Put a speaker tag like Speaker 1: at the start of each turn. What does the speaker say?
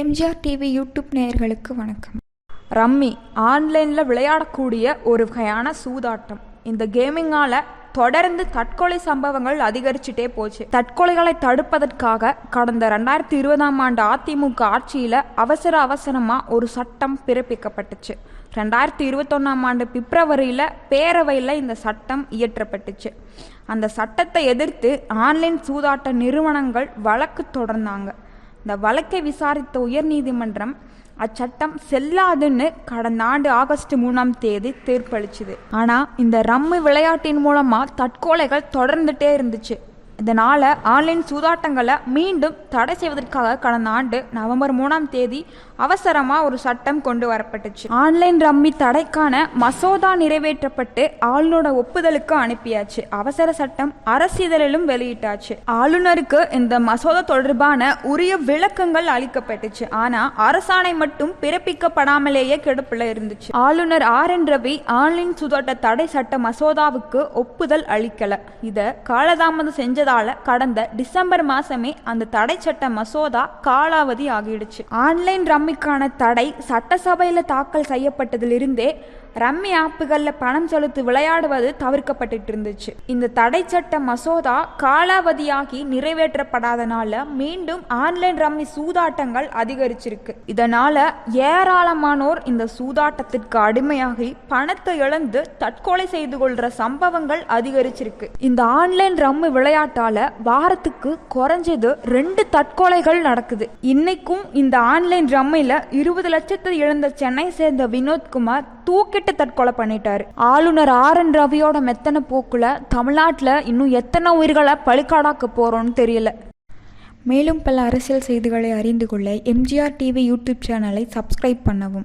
Speaker 1: MGR TV YouTube நேயர்களுக்கு வணக்கம்.
Speaker 2: Rummy ஆன்லைனில் விளையாடக்கூடிய ஒரு வகையான சூதாட்டம். இந்த கேமிங்கால தொடர்ந்து தற்கொலை சம்பவங்கள் அதிகரிச்சுட்டே போச்சு. தற்கொலைகளை தடுப்பதற்காக கடந்த ரெண்டாயிரத்தி இருபதாம் ஆண்டு அதிமுக ஆட்சியில் அவசர அவசரமாக ஒரு சட்டம் பிறப்பிக்கப்பட்டுச்சு. ரெண்டாயிரத்தி இருபத்தொன்னாம் ஆண்டு பிப்ரவரியில் பேரவையில் இந்த சட்டம் இயற்றப்பட்டுச்சு. அந்த சட்டத்தை எதிர்த்து ஆன்லைன் சூதாட்ட நிறுவனங்கள் வழக்கு தொடர்ந்தாங்க. இந்த வழக்கை விசாரித்த உயர்நீதிமன்றம் அச்சட்டம் செல்லாதுன்னு கடந்த ஆண்டு ஆகஸ்ட் மூணாம் தேதி தீர்ப்பளிச்சுது. ஆனால் இந்த ரம்மு விளையாட்டின் மூலமாக தற்கொலைகள் தொடர்ந்துட்டே இருந்துச்சு. இதனால் ஆன்லைன் சூதாட்டங்களை மீண்டும் தடை செய்வதற்காக கடந்த ஆண்டு நவம்பர் மூணாம் தேதி அவசரமாக ஒரு சட்டம் கொண்டு வரப்பட்டுச்சு. ஆன்லைன் ரம்மி தடைக்கான மசோதா நிறைவேற்றப்பட்டு ஆளுநரோட ஒப்புதலுக்கு அனுப்பியாச்சு. அவசர சட்டம் அரசிதழிலும் வெளியிட்டாச்சு. ஆளுநருக்கு இந்த மசோதா தொடர்பான உரிய விளக்கங்கள் அளிக்கப்பட்டுச்சு. ஆனால் அரசாணை மட்டும் பிறப்பிக்கப்படாமலேயே கெடுப்பில் இருந்துச்சு. ஆளுநர் ஆர் என் ரவி ஆன்லைன் சூதாட்ட தடை சட்ட மசோதாவுக்கு ஒப்புதல் அளிக்கல. இதை காலதாமதம் செஞ்சதால கடந்த டிசம்பர் மாசமே அந்த தடை சட்ட மசோதா காலாவதி ஆகிடுச்சு. ஆன்லைன் ரம்மிக்கான தடை சட்டசபையில தாக்கல் செய்யப்பட்டதிலிருந்தே ரம்மி ஆப்புகளில் பணம் செலுத்தி விளையாடுவது தவிர்க்கப்பட்டு இருந்துச்சு. இந்த தடை சட்ட மசோதா காலாவதியாகி நிறைவேற்றப்படாதனால மீண்டும் ஆன்லைன் ரம்மி சூதாட்டங்கள் அதிகரிச்சிருக்கு. இதனால ஏராளமானோர் இந்த சூதாட்டத்திற்கு அடிமையாகி பணத்தை இழந்து தற்கொலை செய்து கொள்ற சம்பவங்கள் அதிகரிச்சிருக்கு. இந்த ஆன்லைன் ரம்மி விளையாட்டு விளையாட்டால வாரத்துக்கு குறைஞ்சது ரெண்டு தற்கொலைகள் நடக்குது. இன்னைக்கும் இந்த ஆன்லைன் ரம்மில இருபது லட்சத்தை இழந்த சென்னை சேர்ந்த வினோத்குமார் தூக்கிட்டு தற்கொலை பண்ணிட்டாரு. ஆளுநர் ஆர் என் ரவியோட மெத்தன போக்குல தமிழ்நாட்டில் இன்னும் எத்தனை உயிர்களை பழுக்காடாக்க போறோம்னு தெரியல.
Speaker 1: மேலும் பல அரசியல் செய்திகளை அறிந்து கொள்ள எம்ஜிஆர் டிவி யூடியூப் சேனலை சப்ஸ்கிரைப் பண்ணவும்.